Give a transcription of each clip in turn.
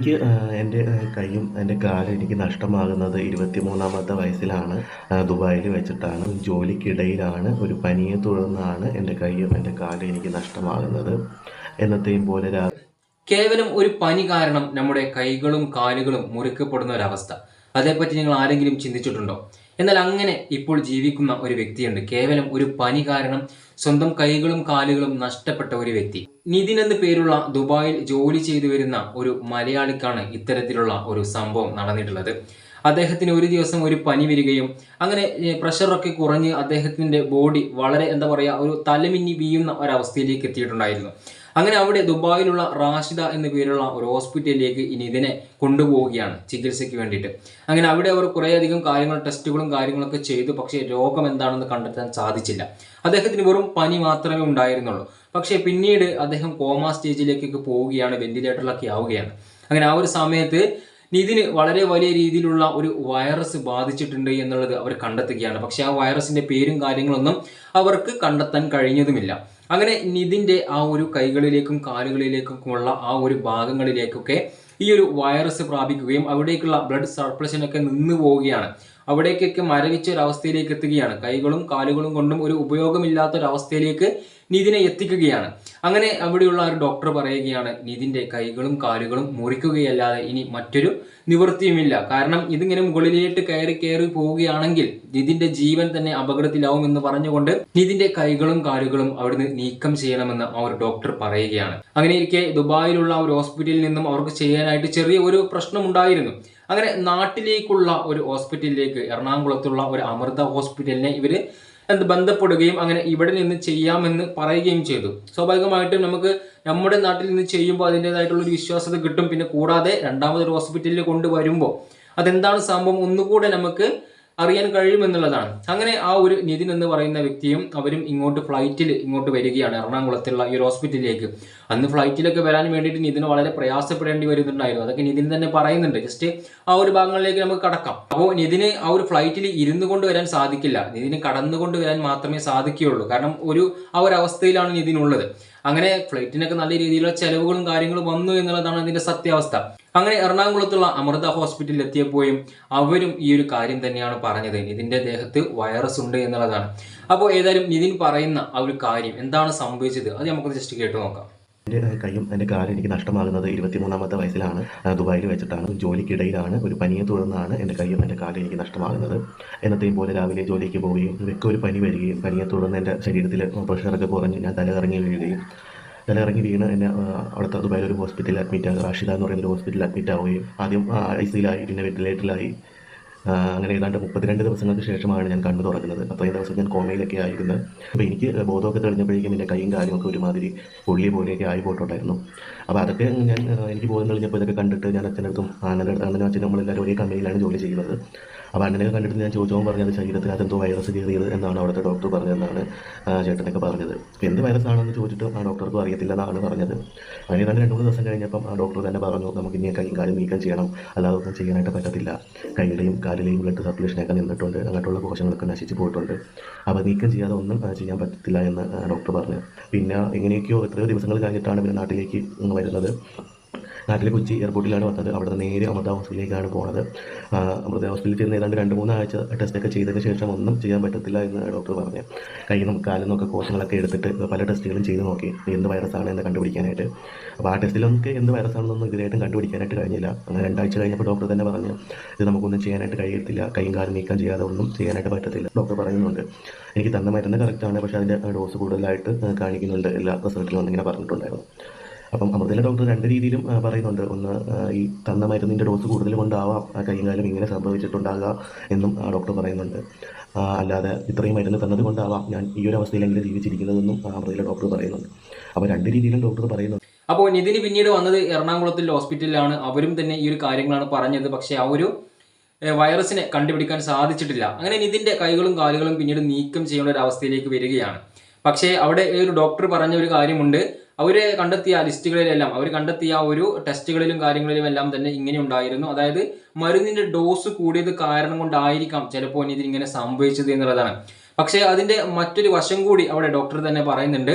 എനിക്ക് എന്റെ കൈയും എന്റെ കാലും എനിക്ക് നഷ്ടമാകുന്നത് ഇരുപത്തി മൂന്നാമത്തെ വയസ്സിലാണ് ദുബായിൽ വെച്ചിട്ടാണ്. ജോലിക്കിടയിലാണ്. ഒരു പനിയെ തുടർന്നാണ് എന്റെ കൈയും എന്റെ കാലും എനിക്ക് നഷ്ടമാകുന്നത്. എന്നത്തെയും പോലെ കേവലം ഒരു പനി കാരണം നമ്മുടെ കൈകളും കാലുകളും മുറിക്കപ്പെടുന്ന ഒരവസ്ഥ. അതേപ്പറ്റി നിങ്ങൾ ആരെങ്കിലും ചിന്തിച്ചിട്ടുണ്ടോ? എന്നാൽ അങ്ങനെ ഇപ്പോൾ ജീവിക്കുന്ന ഒരു വ്യക്തിയുണ്ട്. കേവലം ഒരു പനി കാരണം സ്വന്തം കൈകളും കാലുകളും നഷ്ടപ്പെട്ട ഒരു വ്യക്തി. നിതിൻ എന്ന പേരുള്ള ദുബായിൽ ജോലി ചെയ്തു വരുന്ന ഒരു മലയാളിക്കാണ് ഇത്തരത്തിലുള്ള ഒരു സംഭവം നടന്നിട്ടുള്ളത്. അദ്ദേഹത്തിന് ഒരു ദിവസം ഒരു പനി വരികയും അങ്ങനെ പ്രഷറൊക്കെ കുറഞ്ഞ് അദ്ദേഹത്തിന്റെ ബോഡി വളരെ എന്താ പറയുക ഒരു തലമിന്നി വീയുന്ന ഒരവസ്ഥയിലേക്ക് എത്തിയിട്ടുണ്ടായിരുന്നു. അങ്ങനെ അവിടെ ദുബായിലുള്ള റാഷിദ എന്ന പേരുള്ള ഒരു ഹോസ്പിറ്റലിലേക്ക് ഇനി ഇതിനെ കൊണ്ടുപോവുകയാണ് ചികിത്സയ്ക്ക് വേണ്ടിയിട്ട്. അങ്ങനെ അവിടെ അവർ കുറേയധികം കാര്യങ്ങൾ ടെസ്റ്റുകളും കാര്യങ്ങളൊക്കെ ചെയ്തു. പക്ഷേ രോഗം എന്താണെന്ന് കണ്ടെത്താൻ സാധിച്ചില്ല. അദ്ദേഹത്തിന് വെറും പനി മാത്രമേ ഉണ്ടായിരുന്നുള്ളൂ. പക്ഷേ പിന്നീട് അദ്ദേഹം കോമ സ്റ്റേജിലേക്കൊക്കെ പോവുകയാണ് വെന്റിലേറ്ററിലൊക്കെ ആവുകയാണ്. അങ്ങനെ ആ ഒരു സമയത്ത് നിതിന് വളരെ വലിയ രീതിയിലുള്ള ഒരു വൈറസ് ബാധിച്ചിട്ടുണ്ട് എന്നുള്ളത് അവർ കണ്ടെത്തുകയാണ്. പക്ഷെ ആ വൈറസിന്റെ പേരും കാര്യങ്ങളൊന്നും അവർക്ക് കണ്ടെത്താൻ കഴിഞ്ഞതുമില്ല. അങ്ങനെ നിതിന്റെ ആ ഒരു കൈകളിലേക്കും കാലുകളിലേക്കുമുള്ള ആ ഒരു ഭാഗങ്ങളിലേക്കൊക്കെ ഈ ഒരു വൈറസ് പ്രാപിക്കുകയും അവിടേക്കുള്ള ബ്ലഡ് സർക്കുലേഷൻ ഒക്കെ നിന്നു പോവുകയാണ് അവിടേക്കൊക്കെ മരവിച്ച ഒരു അവസ്ഥയിലേക്ക് എത്തുകയാണ്. കൈകളും കാലുകളും കൊണ്ടും ഒരു ഉപയോഗമില്ലാത്ത ഒരു അവസ്ഥയിലേക്ക് നിതിനെ എത്തിക്കുകയാണ്. അങ്ങനെ അവിടെയുള്ള ഒരു ഡോക്ടർ പറയുകയാണ് നിതിന്റെ കൈകളും കാലുകളും മുറിക്കുകയല്ലാതെ ഇനി മറ്റൊരു നിവൃത്തിയുമില്ല. കാരണം ഇതിങ്ങനെ മുകളിലേട്ട് കയറി കയറി പോവുകയാണെങ്കിൽ നിതിന്റെ ജീവൻ തന്നെ അപകടത്തിലാവും എന്ന് പറഞ്ഞുകൊണ്ട് നിതിന്റെ കൈകളും കാലുകളും അവിടുന്ന് നീക്കം ചെയ്യണമെന്ന് ആ ഒരു ഡോക്ടർ പറയുകയാണ്. അങ്ങനെ ഇരിക്കെ ദുബായിലുള്ള ഒരു ഹോസ്പിറ്റലിൽ നിന്നും അവർക്ക് ചെയ്യാനായിട്ട് ചെറിയ ഒരു പ്രശ്നമുണ്ടായിരുന്നു. അങ്ങനെ നാട്ടിലേക്കുള്ള ഒരു ഹോസ്പിറ്റലിലേക്ക് എറണാകുളത്തുള്ള ഒരു അമൃത ഹോസ്പിറ്റലിനെ ഇവർ എന്ത് ബന്ധപ്പെടുകയും അങ്ങനെ ഇവിടെ നിന്ന് ചെയ്യാമെന്ന് പറയുകയും ചെയ്തു. സ്വാഭാവികമായിട്ടും നമുക്ക് നമ്മുടെ നാട്ടിൽ നിന്ന് ചെയ്യുമ്പോൾ അതിന്റെതായിട്ടുള്ള ഒരു വിശ്വാസത കിട്ടും. പിന്നെ കൂടാതെ രണ്ടാമതൊരു ഹോസ്പിറ്റലിൽ കൊണ്ടുവരുമ്പോൾ അതെന്താണ് സംഭവം? ഒന്നുകൂടെ നമുക്ക് അറിയാൻ കഴിയുമെന്നുള്ളതാണ്. അങ്ങനെ ആ ഒരു നിതിൻ എന്ന് പറയുന്ന വ്യക്തിയും അവരും ഇങ്ങോട്ട് ഫ്ലൈറ്റിൽ ഇങ്ങോട്ട് വരികയാണ് എറണാകുളത്തുള്ള ഈ ഹോസ്പിറ്റലിലേക്ക് അന്ന് ഫ്ലൈറ്റിലൊക്കെ വരാൻ വേണ്ടിയിട്ട് നിതിന് വളരെ പ്രയാസപ്പെടേണ്ടി വരുന്നുണ്ടായിരുന്നു. അതൊക്കെ നിതിൻ തന്നെ പറയുന്നുണ്ട്. ജസ്റ്റ് ആ ഒരു ഭാഗങ്ങളിലേക്ക് നമുക്ക് കടക്കാം. അപ്പോൾ നിതിന് ആ ഒരു ഫ്ലൈറ്റിൽ ഇരുന്നു കൊണ്ട് വരാൻ സാധിക്കില്ല. നിതിന് കടന്നുകൊണ്ട് വരാൻ മാത്രമേ സാധിക്കുകയുള്ളൂ. കാരണം ഒരു ആ ഒരു അവസ്ഥയിലാണ് നിതിനുള്ളത്. അങ്ങനെ ഫ്ലൈറ്റിനൊക്കെ നല്ല രീതിയിലുള്ള ചെലവുകളും കാര്യങ്ങളും വന്നു എന്നുള്ളതാണ് അതിന്റെ സത്യാവസ്ഥ. അങ്ങനെ എറണാകുളത്തുള്ള അമൃത ഹോസ്പിറ്റലിൽ എത്തിയപ്പോഴും അവരും ഈ ഒരു കാര്യം തന്നെയാണ് പറഞ്ഞത്. ഇതിന്റെ ദേഹത്ത് വൈറസ് ഉണ്ട് എന്നുള്ളതാണ്. അപ്പോൾ ഏതായാലും നിതിൻ പറയുന്ന ആ ഒരു കാര്യം എന്താണ് സംഭവിച്ചത്? അത് നമുക്ക് ജസ്റ്റ് കേട്ടു നോക്കാം. എന്റെ കൈയും എന്റെ കാലും എനിക്ക് നഷ്ടമാകുന്നത് ഇരുപത്തിമൂന്നാമത്തെ വയസ്സിലാണ്. ദുബായിൽ വെച്ചിട്ടാണ്. ജോലിക്കിടയിലാണ്. ഒരു പനിയെ തുടർന്നാണ് എന്റെ കൈയും എന്റെ കാലും എനിക്ക് നഷ്ടമാകുന്നത്. എന്നത്തെയും പോലെ രാവിലെ ജോലിക്ക് പോവുകയും ഇവയ്ക്ക് ഒരു പനി വരികയും പനിയെ തുടർന്ന് എന്റെ ശരീരത്തിൽ പ്രഷറൊക്കെ കുറഞ്ഞ് ഞാൻ തലകറങ്ങി വീഴുകയും തലകറങ്ങി വീണ് എന്നെ അവിടുത്തെ ദുബായിൽ ഒരു ഹോസ്പിറ്റലിൽ അഡ്മിറ്റ് ആകുക. റാഷിദ എന്ന് പറയുന്ന ഒരു ഹോസ്പിറ്റലിൽ അഡ്മിറ്റ് ആവുകയും ആദ്യം ഐ സിയിലായി പിന്നെ വെന്റിലേറ്ററിലായി അങ്ങനെ ഏതാണ്ട് മുപ്പത്തിരണ്ട് ദിവസങ്ങൾക്ക് ശേഷമാണ് ഞാൻ കണ്ണു തുറക്കുന്നത്. അത്രയും ദിവസം ഞാൻ കോമയിലൊക്കെ ആയിരുന്നു. അപ്പോൾ എനിക്ക് ബോധമൊക്കെ തെളിഞ്ഞപ്പോഴേക്കും എന്റെ കൈയും കാലും ഒക്കെ ഒരുമാതിരി പൊള്ളി പോലെയൊക്കെ ആയി പോയിട്ടുണ്ടായിരുന്നു. അപ്പോൾ അതൊക്കെ ഞാൻ എനിക്ക് ബോധം തെളിഞ്ഞപ്പോൾ ഇതൊക്കെ കണ്ടിട്ട് ഞാൻ അച്ഛന്റെ അടുത്തും അണ്ണന്റെ അടുത്ത് അണ്ണനും അച്ഛനും നമ്മളെല്ലാവരും ഒരേ കമ്പനിയിലാണ് ജോലി ചെയ്യുന്നത്. അപ്പോൾ അണ്ണനെയൊക്കെ കണ്ടിട്ട് ഞാൻ ചോദിച്ചപ്പോൾ പറഞ്ഞത് ശരീരത്തിനകത്ത് എന്തോ വൈറസ് കയറിയത് എന്നാണ് അവിടുത്തെ ഡോക്ടർ പറഞ്ഞതെന്നാണ് ചേട്ടനൊക്കെ പറഞ്ഞത്. എന്ത് വൈറസ് ആണെന്ന് ചോദിച്ചിട്ട് ആ ഡോക്ടർക്കും അറിയത്തില്ല എന്നാണ് പറഞ്ഞത്. അങ്ങനെ തന്നെ രണ്ട് മൂന്ന് ദിവസം കഴിഞ്ഞപ്പം ആ ഡോക്ടർ തന്നെ പറഞ്ഞു നമുക്ക് ഇനി കൈയും കാലും നീക്കം ചെയ്യണം. അല്ലാതെ ഒന്നും ചെയ്യാനായിട്ട് പറ്റത്തില്ല. കൈയുടെയും കാലിലെയും ബ്ലഡ് സർക്കുലേഷനൊക്കെ നിന്നിട്ടുണ്ട്. അങ്ങോട്ടുള്ള കോശങ്ങളൊക്കെ നശിച്ചു പോയിട്ടുണ്ട്. അപ്പോൾ നീക്കം ചെയ്യാതെ ഒന്നും ചെയ്യാൻ പറ്റത്തില്ല എന്ന് ഡോക്ടർ പറഞ്ഞു. പിന്നെ എങ്ങനെയൊക്കെയോ എത്രയോ ദിവസങ്ങൾ കഴിഞ്ഞിട്ടാണ് പിന്നെ നാട്ടിലേക്ക് വരുന്നത്. നാട്ടിലെ കൊച്ചി എയർപോർട്ടിലാണ് വന്നത്. അവിടെ നേരെ അമൃത ഹോസ്പിറ്റലിലേക്കാണ് പോണത് അമൃത ഹോസ്പിറ്റലിൽ ചെന്ന് ഏതാണ്ട് രണ്ട് മൂന്ന് ആഴ്ച ടെസ്റ്റൊക്കെ ചെയ്തതിന് ശേഷം ഒന്നും ചെയ്യാൻ പറ്റത്തില്ല എന്ന് ഡോക്ടർ പറഞ്ഞു. കാലിൽ നിന്നൊക്കെ കോശങ്ങളൊക്കെ എടുത്തിട്ട് പല ടെസ്റ്റുകളും ചെയ്ത് നോക്കി. എന്ത് വൈറസാണ് എന്ന് കണ്ടുപിടിക്കാനായിട്ട്. അപ്പോൾ ആ ടെസ്റ്റിലൊക്കെ എന്ത് വൈറസാണെന്നൊന്നും ഇതുവരെയായിട്ടും കണ്ടുപിടിക്കാനായിട്ട് കഴിഞ്ഞില്ല. അങ്ങനെ രണ്ടാഴ്ച കഴിഞ്ഞപ്പോൾ ഡോക്ടർ തന്നെ പറഞ്ഞു ഇത് നമുക്കൊന്നും ചെയ്യാനായിട്ട് കഴിയത്തില്ല. കൈയും കാലും നീക്കം ചെയ്യാതെ ഒന്നും ചെയ്യാനായിട്ട് പറ്റത്തില്ല. ഡോക്ടർ പറയുന്നുണ്ട്. എനിക്ക് തന്ന മരുന്ന് കറക്റ്റാണ് പക്ഷേ അതിന്റെ ഡോസ് കൂടുതലായിട്ട് കാണിക്കുന്നുണ്ട്. എല്ലാ റിസൾട്ടിലും ഒന്നിങ്ങനെ പറഞ്ഞിട്ടുണ്ടായിരുന്നു. അപ്പം അമൃതയിലെ ഡോക്ടർ രണ്ട് രീതിയിലും പറയുന്നുണ്ട്. ഒന്ന് ഈ തന്ന മരുന്നിന്റെ ഡോസ് കൂടുതൽ കൊണ്ടാവാം കൈയും കാലും ഇങ്ങനെ സംഭവിച്ചിട്ടുണ്ടാകുക എന്നും ഡോക്ടർ പറയുന്നുണ്ട്. അല്ലാതെ ഇത്രയും മരുന്ന് തന്നത് കൊണ്ടാവാം ഞാൻ ഈ ഒരു അവസ്ഥയിലെങ്കിലും ജീവിച്ചിരിക്കുന്നതെന്നും അമൃതയിലെ ഡോക്ടർ പറയുന്നുണ്ട്. അപ്പോൾ രണ്ട് രീതിയിലും ഡോക്ടർ പറയുന്നുണ്ട്. അപ്പോൾ നിതിന് പിന്നീട് വന്നത് എറണാകുളത്തിലെ ഹോസ്പിറ്റലിലാണ് അവരും തന്നെ ഈ ഒരു കാര്യങ്ങളാണ് പറഞ്ഞത്. പക്ഷേ ആ ഒരു വൈറസിനെ കണ്ടുപിടിക്കാൻ സാധിച്ചിട്ടില്ല. അങ്ങനെ നിതിന്റെ കൈകളും കാലുകളും പിന്നീട് നീക്കം ചെയ്യേണ്ട ഒരു അവസ്ഥയിലേക്ക് വരികയാണ്. പക്ഷേ അവിടെ ഒരു ഡോക്ടർ പറഞ്ഞ ഒരു കാര്യമുണ്ട്. അവർ കണ്ടെത്തിയ ലിസ്റ്റുകളിലെല്ലാം അവർ കണ്ടെത്തിയ ഒരു ടെസ്റ്റുകളിലും കാര്യങ്ങളിലും എല്ലാം തന്നെ ഇങ്ങനെ ഉണ്ടായിരുന്നു. അതായത് മരുന്നിന്റെ ഡോസ് കൂടിയത് കാരണം കൊണ്ടായിരിക്കാം ചിലപ്പോൾ ഇനി ഇതിങ്ങനെ സംഭവിച്ചത് എന്നുള്ളതാണ്. പക്ഷേ അതിന്റെ മറ്റൊരു വശം കൂടി അവിടെ ഡോക്ടർ തന്നെ പറയുന്നുണ്ട്.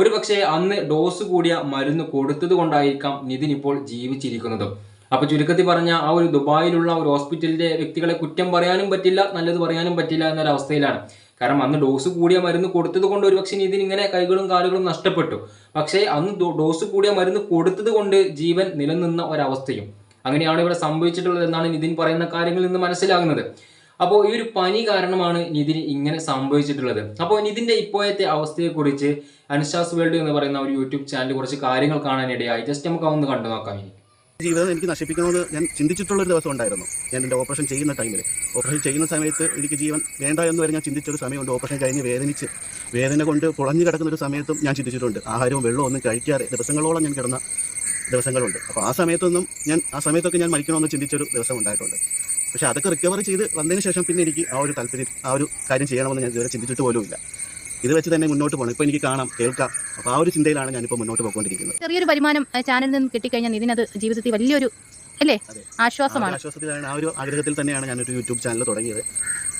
ഒരു പക്ഷേ അന്ന് ഡോസ് കൂടിയ മരുന്ന് കൊടുത്തത് കൊണ്ടായിരിക്കാം നിതിൻ ഇപ്പോൾ ജീവിച്ചിരിക്കുന്നത്. അപ്പൊ ചുരുക്കത്തിൽ പറഞ്ഞ ആ ഒരു ദുബായിലുള്ള ഒരു ഹോസ്പിറ്റലിലെ വ്യക്തികളെ കുറ്റം പറയാനും പറ്റില്ല നല്ലത് പറയാനും പറ്റില്ല എന്നൊരവസ്ഥയിലാണ്. കാരണം അന്ന് ഡോസ് കൂടിയ മരുന്ന് കൊടുത്തത് കൊണ്ട് ഒരുപക്ഷെ ഇതിന് ഇങ്ങനെ കൈകളും കാലുകളും നഷ്ടപ്പെട്ടു. പക്ഷേ അന്ന് ഡോസ് കൂടിയ മരുന്ന് കൊടുത്തത് കൊണ്ട് ജീവൻ നിലനിന്ന ഒരവസ്ഥയും. അങ്ങനെയാണ് ഇവിടെ സംഭവിച്ചിട്ടുള്ളത് എന്നാണ് നിതിൻ പറയുന്ന കാര്യങ്ങളിൽ നിന്ന് മനസ്സിലാകുന്നത്. അപ്പോൾ ഈ ഒരു പനി കാരണമാണ് നിതിന് ഇങ്ങനെ സംഭവിച്ചിട്ടുള്ളത്. അപ്പോൾ നിതിന്റെ ഇപ്പോഴത്തെ അവസ്ഥയെക്കുറിച്ച് അൻഷാസ് വേൾഡ് എന്ന് പറയുന്ന ഒരു യൂട്യൂബ് ചാനൽ കുറച്ച് കാര്യങ്ങൾ കാണാനിടയായി. ജസ്റ്റ് നമുക്ക് അതൊന്ന് കണ്ടു നോക്കാം ഇനി. ജീവിതം എനിക്ക് നശിപ്പിക്കണമെന്ന് ഞാൻ ചിന്തിച്ചിട്ടുള്ളൊരു ദിവസം ഉണ്ടായിരുന്നു. ഞാൻ എന്റെ ഓപ്പറേഷൻ ചെയ്യുന്ന ടൈമിൽ ഓപ്പറേഷൻ ചെയ്യുന്ന സമയത്ത് എനിക്ക് ജീവൻ വേണ്ട എന്ന് വരെ ഞാൻ ചിന്തിച്ചൊരു സമയമുണ്ട്. ഓപ്പറേഷൻ കഴിഞ്ഞ് വേദനിച്ച് വേദന കൊണ്ട് കുളഞ്ഞു കിടക്കുന്ന ഒരു സമയത്തും ഞാൻ ചിന്തിച്ചിട്ടുണ്ട്. ആഹാരവും വെള്ളവും ഒന്നും കഴിക്കാതെ ദിവസങ്ങളോളം ഞാൻ കിടന്ന ദിവസങ്ങളുണ്ട്. അപ്പോൾ ആ സമയത്തൊന്നും ഞാൻ ആ സമയത്തൊക്കെ ഞാൻ മരിക്കണമെന്ന് ചിന്തിച്ചൊരു ദിവസം ഉണ്ടായിട്ടുണ്ട്. പക്ഷേ അതൊക്കെ റിക്കവർ ചെയ്ത് വന്നതിന് ശേഷം പിന്നെ എനിക്ക് ആ ഒരു താല്പര്യം ആ ഒരു കാര്യം ചെയ്യണമെന്ന് ഞാൻ ഇതുവരെ ചിന്തിച്ചിട്ട് പോലുമില്ല. ഇത് വെച്ച് തന്നെ മുന്നോട്ട് പോകണം. ഇപ്പോൾ എനിക്ക് കാണാം കേൾക്കാം. അപ്പോൾ ആ ഒരു ചിന്തയിലാണ് ഞാനിപ്പോൾ മുന്നോട്ട് പോയിക്കൊണ്ടിരിക്കുന്നത്. ചെറിയൊരു വരുമാനം ചാനലിൽ നിന്ന് കിട്ടിക്കഴിഞ്ഞാൽ ഇതിനത് ജീവിതത്തിൽ വലിയൊരു അല്ലേ? ആശ്വാസമാണ്. ആശ്വാസത്തിലാണ് ആ ഒരു ആഗ്രഹത്തിൽ തന്നെയാണ് ഞാനൊരു യൂട്യൂബ് ചാനൽ തുടങ്ങിയത്.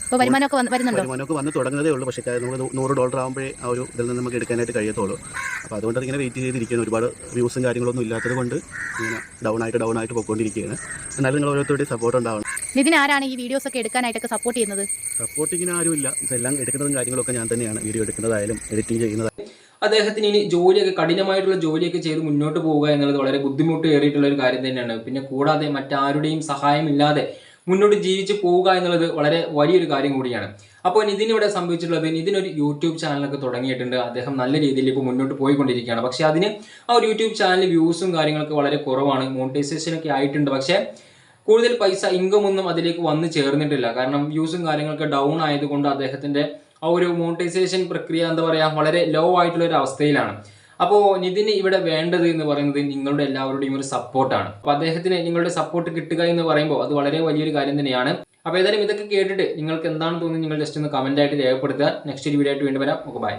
ഇപ്പൊ വരുമാനമൊക്കെ വന്ന് വരുന്നുണ്ടോ? വരുമാനമൊക്കെ വന്ന് തുടങ്ങുന്നതേ ഉള്ളൂ. പക്ഷേ നമുക്ക് നൂറ് ഡോളർ ആകുമ്പോഴേ ആ ഒരു ഇതിൽ നിന്ന് നമുക്ക് എടുക്കാനായിട്ട് കഴിയത്തുള്ളൂ. അപ്പോൾ അതുകൊണ്ട് ഇങ്ങനെ വെയിറ്റ് ചെയ്തിരിക്കുന്നു. ഒരുപാട് വ്യൂസും കാര്യങ്ങളൊന്നും ഇല്ലാത്തത് കൊണ്ട് ഇങ്ങനെ ഡൗൺ ആയിട്ട് ഡൗൺ ആയിട്ട് പോയിക്കൊണ്ടിരിക്കുകയാണ്. എന്നാലും നിങ്ങൾ ഓരോരുത്തരുടെയും സപ്പോർട്ട് ഉണ്ടാവണം. നിതിൻ ആരാണ് ഈ വീഡിയോസ് ഒക്കെ എടുക്കാനായിട്ടൊക്കെ സപ്പോർട്ട് ചെയ്യുന്നത്? സപ്പോർട്ടിങ്ങിന് ആരുമില്ല. ഇതെല്ലാം എടുക്കുന്നതും കാര്യങ്ങളൊക്കെ ഞാൻ തന്നെയാണ് വീഡിയോ എടുക്കുന്നതായാലും എഡിറ്റിംഗ് ചെയ്യുന്നതായാലും അദ്ദേഹത്തിന് ഇനി ജോലിയൊക്കെ കഠിനമായിട്ടുള്ള ജോലിയൊക്കെ ചെയ്ത് മുന്നോട്ട് പോവുക എന്നുള്ളത് വളരെ ബുദ്ധിമുട്ട് ഏറിയിട്ടുള്ള ഒരു കാര്യം തന്നെയാണ്. പിന്നെ കൂടാതെ മറ്റാരുടെയും സഹായം ഇല്ലാതെ മുന്നോട്ട് ജീവിച്ച് പോവുക എന്നുള്ളത് വളരെ വലിയൊരു കാര്യം കൂടിയാണ്. അപ്പോൾ നിതിന് ഇവിടെ സംഭവിച്ചിട്ടുള്ളത് ഒരു യൂട്യൂബ് ചാനലൊക്കെ തുടങ്ങിയിട്ടുണ്ട്. അദ്ദേഹം നല്ല രീതിയിൽ ഇപ്പോൾ മുന്നോട്ട് പോയിക്കൊണ്ടിരിക്കുകയാണ്. പക്ഷേ അതിന് ആ ഒരു യൂട്യൂബ് ചാനൽ വ്യൂസും കാര്യങ്ങളൊക്കെ വളരെ കുറവാണ്. മോണിറ്റൈസേഷനൊക്കെ ആയിട്ടുണ്ട്. പക്ഷേ കൂടുതൽ പൈസ ഇൻകം ഒന്നും അതിലേക്ക് വന്നു ചേർന്നിട്ടില്ല. കാരണം വ്യൂസും കാര്യങ്ങളൊക്കെ ഡൗൺ ആയതുകൊണ്ട് അദ്ദേഹത്തിന്റെ ആ ഒരു മോണിറ്റൈസേഷൻ പ്രക്രിയ എന്താ പറയുക വളരെ ലോ ആയിട്ടുള്ള ഒരു അവസ്ഥയിലാണ്. അപ്പോൾ നിതിന് ഇവിടെ വേണ്ടത് എന്ന് പറയുന്നത് നിങ്ങളുടെ എല്ലാവരുടെയും ഒരു സപ്പോർട്ടാണ് അപ്പോൾ അദ്ദേഹത്തിന് നിങ്ങളുടെ സപ്പോർട്ട് കിട്ടുക എന്ന് പറയുമ്പോൾ അത് വളരെ വലിയൊരു കാര്യം തന്നെയാണ്. അപ്പോൾ ഏതായാലും ഇതൊക്കെ കേട്ടിട്ട് നിങ്ങൾക്ക് എന്താണ് തോന്നുന്നത് നിങ്ങൾ ജസ്റ്റ് ഒന്ന് കമന്റ് ആയിട്ട് രേഖപ്പെടുത്തുക. നെക്സ്റ്റ് ഒരു വീഡിയോ ആയിട്ട് വീണ്ടും വരാം. നമുക്ക് ബൈ